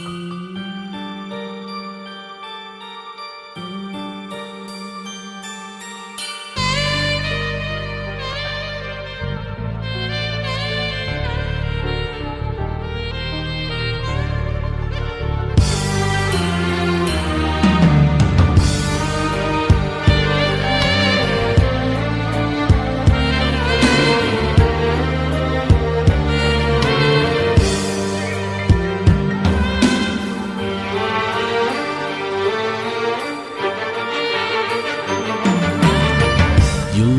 Música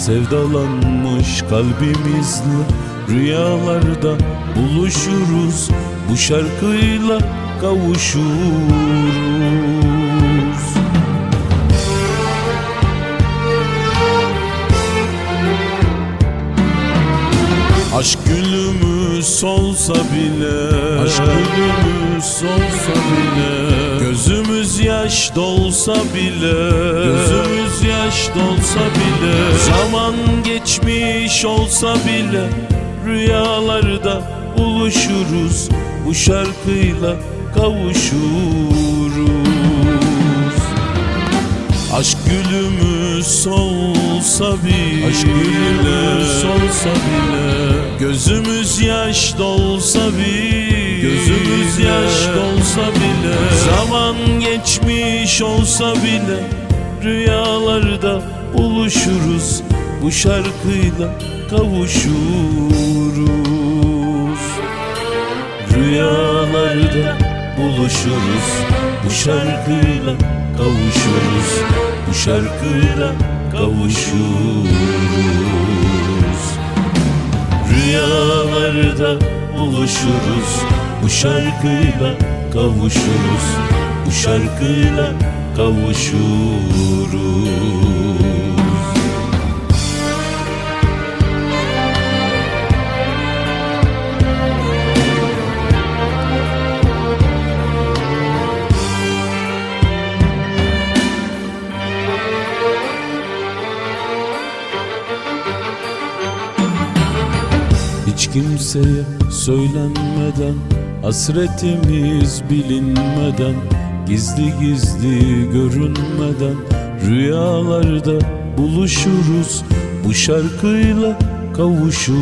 Sevdalanmış kalbimizle rüyalarda buluşuruz. Bu şarkıyla kavuşuruz. Aşk gülümüz solsa bile Aşk gülümüz solsa bile Gözümüz yaş dolsa bile Gözümüz dolsa bile Zaman geçmiş olsa bile Rüyalarda buluşuruz Bu şarkıyla kavuşuruz. Aşk gülümüz solsa bile Aşk gülümüz solsa bile Gözümüz yaş dolsa bile Gözümüz yaş dolsa bile. Zaman geçmiş olsa bile Rüyalarda buluşuruz. Bu şarkıyla kavuşuruz. Rüyalarda buluşuruz. Bu şarkıyla kavuşuruz. Bu şarkıyla kavuşuruz. Rüyalarda buluşuruz. Bu şarkıyla kavuşuruz. Bu şarkıyla kavuşuruz Hiç kimseye söylenmeden Hasretimiz bilinmeden Gizli gizli görünmeden Rüyalarda buluşuruz. Bu şarkıyla kavuşuruz.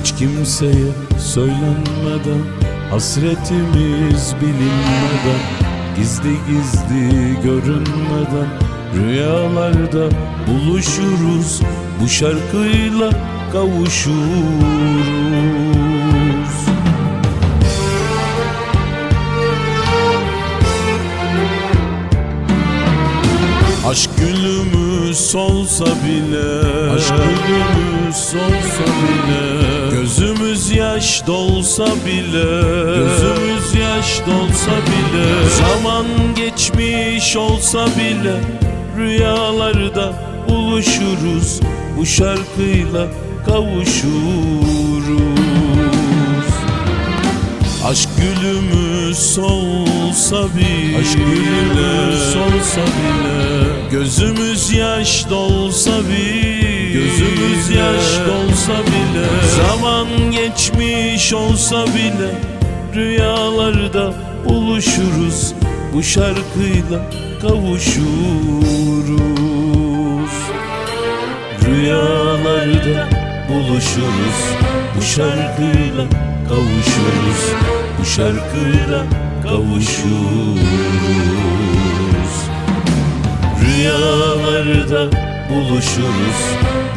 Hiç kimseye söylenmeden Hasretimiz bilinmeden Gizli gizli görünmeden Rüyalarda buluşuruz Bu şarkıyla kavuşuruz. Aşk gülümüz solsa bile Aşk gülümüz solsa bile Gözümüz yaş dolsa bile Gözümüz yaş dolsa bile Zaman geçmiş olsa bile Rüyalarda buluşuruz Bu şarkıyla kavuşuruz. Aşk gülümüz solsa bile Aşk gülümüz solsa bile Gözümüz yaş dolsa bile Gözümüz yaş dolsa bile Zaman geçmiş olsa bile Rüyalarda buluşuruz Bu şarkıyla kavuşuruz Rüyalarda buluşuruz. Bu şarkıyla kavuşuruz. Bu şarkıyla kavuşuruz. Rüyalarda buluşuruz.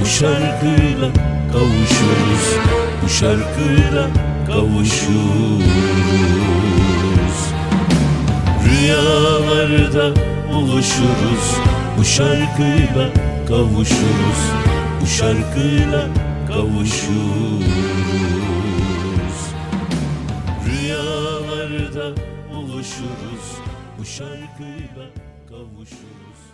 Bu şarkıyla kavuşuruz. Bu şarkıyla kavuşuruz. Rüyalarda buluşuruz. Bu şarkıyla kavuşuruz Bu şarkıyla kavuşuruz. Rüyalarda buluşuruz. Bu şarkıyla kavuşuruz